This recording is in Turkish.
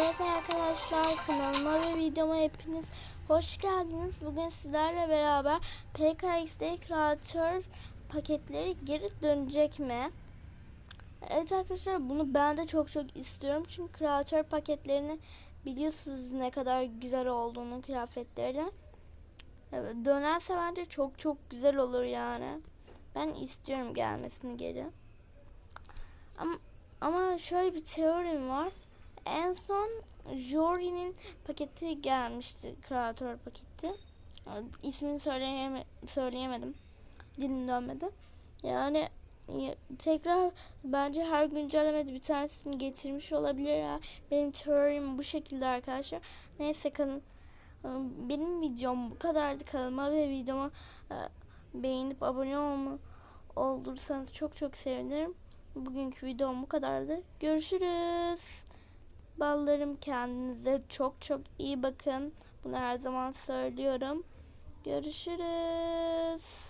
Evet arkadaşlar kanalıma ve videoma hepiniz hoş geldiniz. Bugün sizlerle beraber PKXD kreatör paketleri geri dönecek mi? Evet arkadaşlar bunu ben de çok çok istiyorum. Çünkü kreatör paketlerini biliyorsunuz ne kadar güzel olduğunu kıyafetleri. Evet, dönerse bence çok çok güzel olur yani. Ben istiyorum gelmesini geri. Ama, ama şöyle bir teorim var. En son Jory'nin paketi gelmişti. Kreatör paketi. İsmini söyleyeme, söyleyemedim. Dilim dönmedi. Yani ya- tekrar bence her güncellemede bir tanesini getirmiş olabilir ya. Benim teorim bu şekilde arkadaşlar. Neyse kanın benim videom bu kadardı. Kanalıma ve videoma e, beğenip abone olma olursanız çok çok sevinirim. Bugünkü videom bu kadardı. Görüşürüz. Ballarım kendinize çok çok iyi bakın. Bunu her zaman söylüyorum. Görüşürüz.